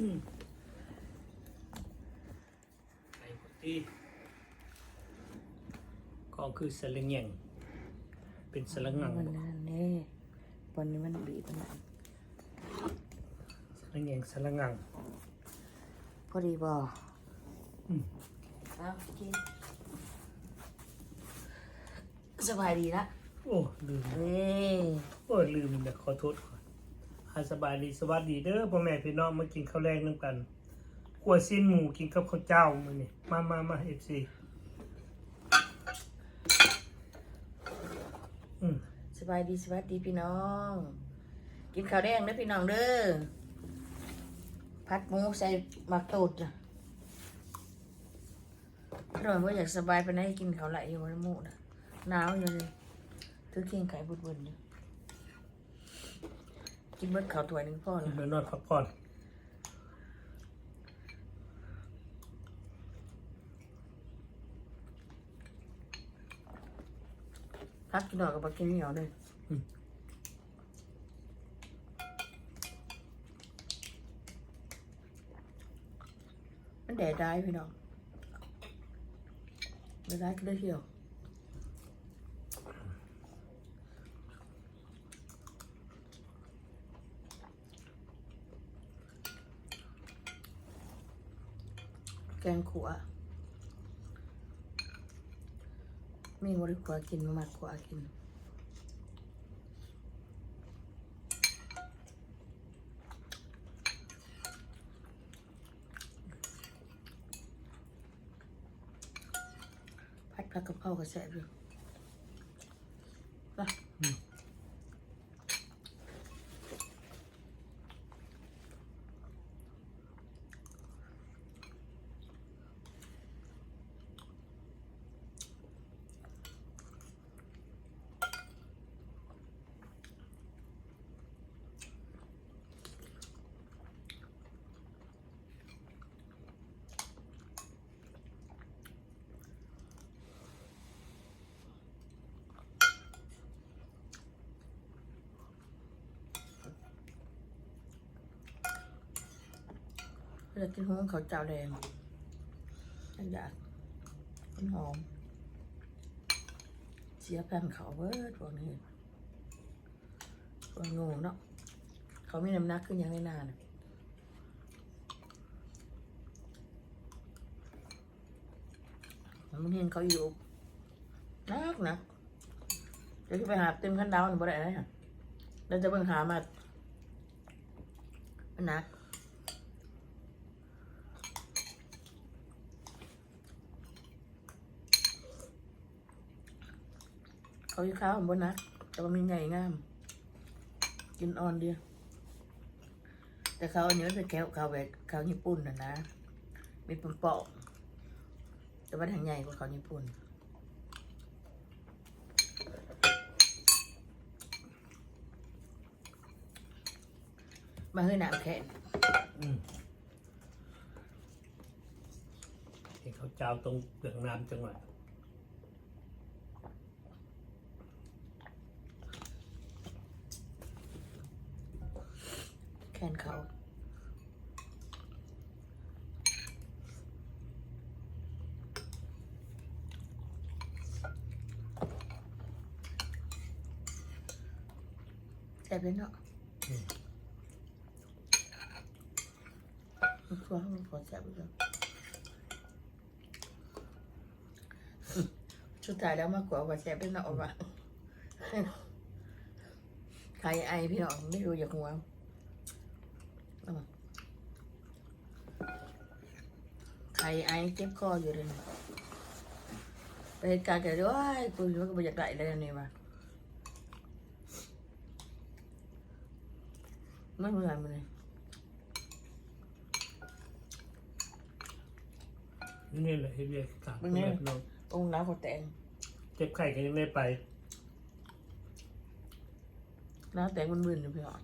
อืมไอ้พวกที่ก็คือสลังแยงเป็นสลังงังมันนั่นเน่ปนนี้มันบีบมันสลังแยงสลังงังพอดีบ่อืมเอากินสบายดีละโอ้ลืมเอ้ยโอ้ลืมนะขอโทษก่อ นอาสบายดีสวัสดีเด้อพ่อแม่พี่น้องมากินข้าวแรงน้ำกันกลัวสิ้นหมูกินกับข้าวเจ้ามือนี้มามามาเอฟซีสบายดีสวัสดีพี่น้อง กินข้าวแดงเด้อพี่น้องเด้อพัดหมูใส่หมักตูดจ้ะอร่อยว่าอยากสบายไปไหนกินข้าวไหลอยู่วันหมูนะหนาวอยู่เลยถือเคียงไข่บุญๆอยู่ กินเบิดข้าวถ้วยหนึงพ่อไปนะนอนพักผ่อนพักกินหน่อยกับกินเหนียวเลยมันแดดได้พี่น้องไม่ได้ก็ได้เที่ยว แกงขัวมีบริขัวกินมาขัวกินพัดผักกะเพราก็แซ่บอยู่ไป เรากินหัวเขาเจ้าแดงอยากอยากมันหอม เสียแผ่นเขาเบิดพวกนี้พวกงูเนาะเขามีน้ำหนักขึ้นยังไม่นานมันเห็นเขาอยู่นักนะเดี๋ยวไปหาเต็มขั้นดาวน์บ่ได้เลยค่ะเราจะเบิ่งหามามันห เขาอยู่ข้าวบนนะแต่ว่ามีใหญ่งาม กินอ่อนเดียวแต่เขาอันนี้มันเป็นแก้วเขาแบบเขาญี่ปุ่นนะนะมีปุ่มเปาะแต่ว่าทางใหญ่กว่าเขาญี่ปุ่นมาเฮ้หนามแข็งเห็นข้าวเจ้าตรงเปลือกน้ำจังหวัด แขนเขาแซ่บเลยเนาะมมันชัวร์มันพอแซ่บเลยสุดท้ายแล้วมากกว่าว่าแซ่บเป็นเนาะว่าใครไอพี่น้องไม่รู้อยากหัวเอามา ใครไอเจ็บคออยู่เลยนะไปเหตุการณ์เกิดด้วยกูรู้ว่ากูอยากไหลเลยอันนี่มาไม่เหมือนมันเลยนี่แหละเฮ็ดเวียกกาดเป็นไงน้ององค์น้ำหัวแตงเจ็บไข้ก็ยังได้ไปน้ำแตงมันมึนๆอยู่พี่น้อง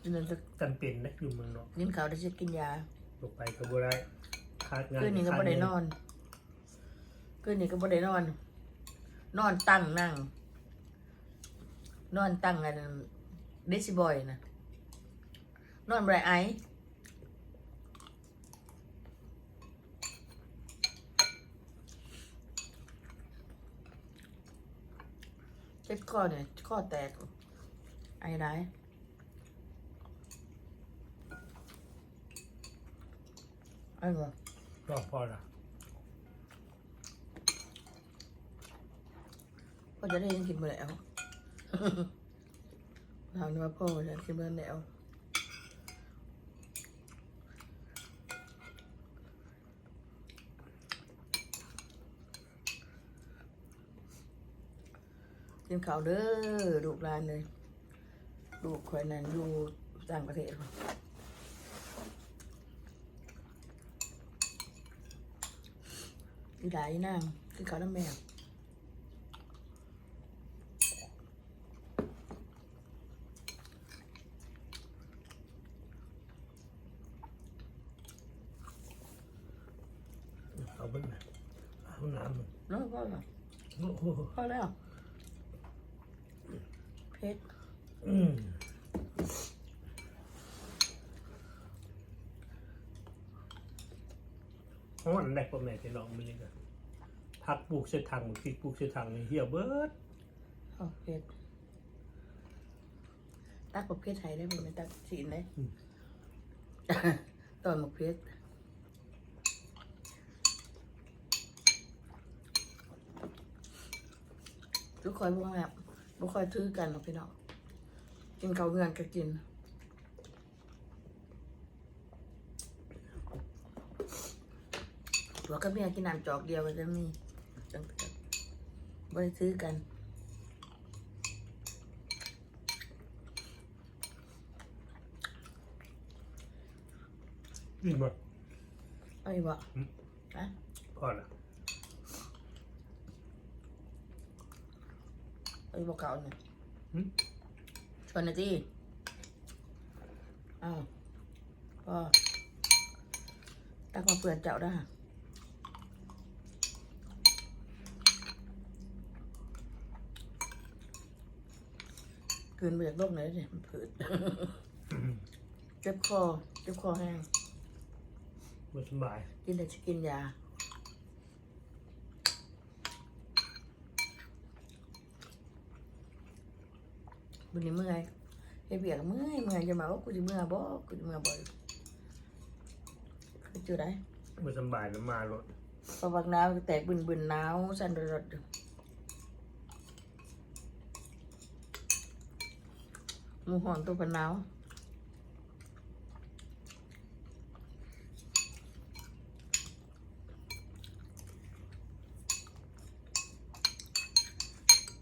กินนั่นจะจำเป็นนะอยู่เมืองนอก กินข้าวได้จะกินยา ลงไปก็บ่ได้คาดงานคืนนี้ก็บได้นอนคืนนี้ก็บได้นอน นอนตั้งนั่ง นอนตั้งอันเดซิบอยนะนอนบ่ได้ไอเจ็บคอเนี่ยข้อแตกไอ้ไร อ้บ่ก็พอละพ่อจะได้ยังกินมาแล้วถามว่าพ่อจะกินมาแล้วกินข้าวเด้อลูกหลานเลยลูกคนนั้นอยู่ต่างประเทศพุ่น อีหลายนางกินข้าวน้ำแม่เอาไปไหนเอาน้ำมันเนาะพ่อเหรอโอ้โห พอแล้วเพชร อืม อ๋ออันแรกพ่อแม่พี่น้องมันนี่ก็พักปลูกเส้นทางพริกปลูกเส้นทางนี่เหี่ยวเบิดเอาเพชรตักกับเพชรไทยได้ไหมไม่ตักสีนได้ตอนกับเพชรทุกคนพวกแบบบุคอยถือกันหรอกพี่น้องกินเขาวเงินก็กิน หัวกับเมียกินน้ำจอกเดียวกันจะมีจังเกิดบริซื้อกันนี่หมดเอ้ยบ่อะพอละเอ้ยบ่เก่าเนี่ยหึชวนหน่อยจีอ้าวก็ตักมาเปลือนเจ้าได้ฮะ คืนมาจากโลกไหนเนี่ยมันผืดเจ็บคอเจ็บคอแห้งบ่สบายกินแต่จะกินยาบุญนี้เมื่อยเฮ็ดเบียกเมื่อยเมื่อยจะมาว่ากูจะเมื่อยบ่กูจะเมื่อยบ่คือจุดได้บ่สบายแล้วมารถพอบักหนาวก็แตกบึนบึนหนาวสั่นรดๆอยู่ห มูหอนตัวเป็นหนาว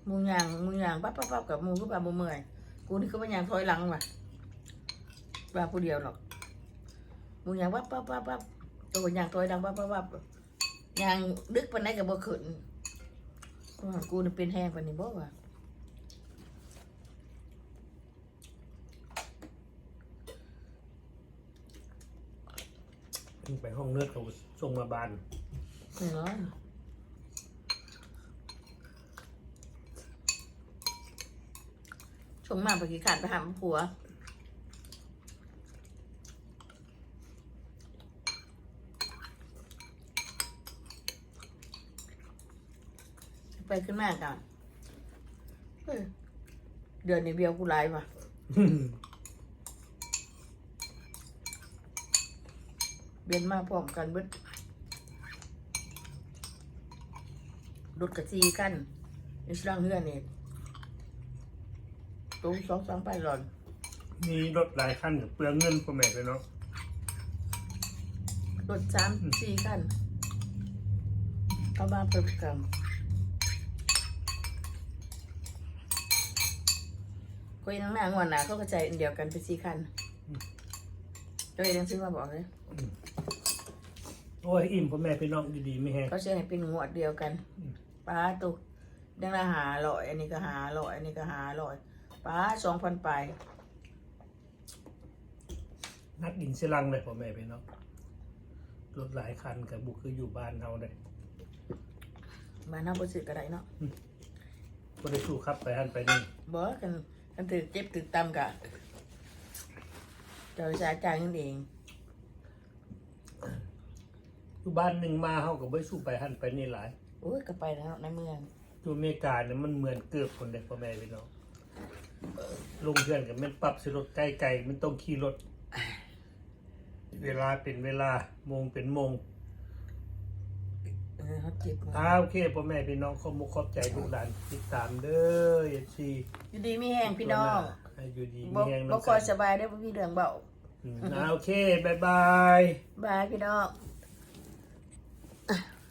มูยางมูยางปั๊บปั๊บปั๊บกับมูก็แบบมูเมื่อยกูนี่ก็ไม่ยางถอยหลังว่ะว่าผู้เดียวหรอกมูยางปั๊บปั๊บปั๊บปั๊บตัวยางถอยหลังปั๊บปั๊บปั๊บยางดึกปานไหนกับบ่ขึ้นกูนี่เป็นแห้งปานนี้บ่ว่ะ ไปห้องเลือดเขาส่งมาบานไม่ร้อนชงมาไปกี่ขาดไปหาผัวไปขึ้นมากันเฮ้ยเดือนนี้เบียวกูไลฟ์ว่ เบียนมาพร้อมกันเบิดรถกระซีกันอิสลามเฮือนนี่ตรงสองสามไปหล่อนมีรถหลายคันเปลืองเงินพ่อแม่พี่น้องรถสามสี่กันเอาบ้านเพิ่มกันก็ยังหน้างวนหนาเขากระจายอันเดียวกันเป็นสี่คัน ตัวเองซื้อมาบอกเลยโอ้ยอิ่มพ่อแม่พี่น้องดีๆไม่แห้งเขาเชื่อให้เป็นงวดเดียวกันอืมป้าตุกดังละหาลอยอันนี้ก็หาลอยอันนี้ก็หาลอยป้าสองพันไปนักดินเสลังเลยพ่อแม่พี่น้องรถหลายคันกับบุกคืออยู่บ้านเฮาได้บ้านน้าบริสุทธิ์ก็ได้เนาะบ่ได้สู้ครับไปหันไปนี่บอกกันกันถือเจ็บถือตำกะ เจ้าสาจ่ายเงินเองอยู่บ้านหนึ่งมาเฮาก็บ่ได้สู้ไปหันไปนี่หลายโอ้ยก็ไปแล้วในเมืองอยู่อเมริกาเนี่ยมันเหมือนเกือบคนเด็กพ่อแม่พี่น้องลงเพื่อนกับมันปรับสิรถใกล้ๆมันต้องขี่รถ เวลาเป็นเวลาโมงเป็นโมงเออเขาเจ็บหัวอ่าโอเคพ่อแม่พี่น้องขอมุกขอบใจลูกหลานติดตามเด้อเอซี อยู่ดีมีแห้งพี่น้อง ให้อยู่ดีบ่มีแรงบ่น้ำคอยใจสบายได้อบ่มีเรื่องเบาอืมอ่าโอเคบายบาย บายพี่น้อง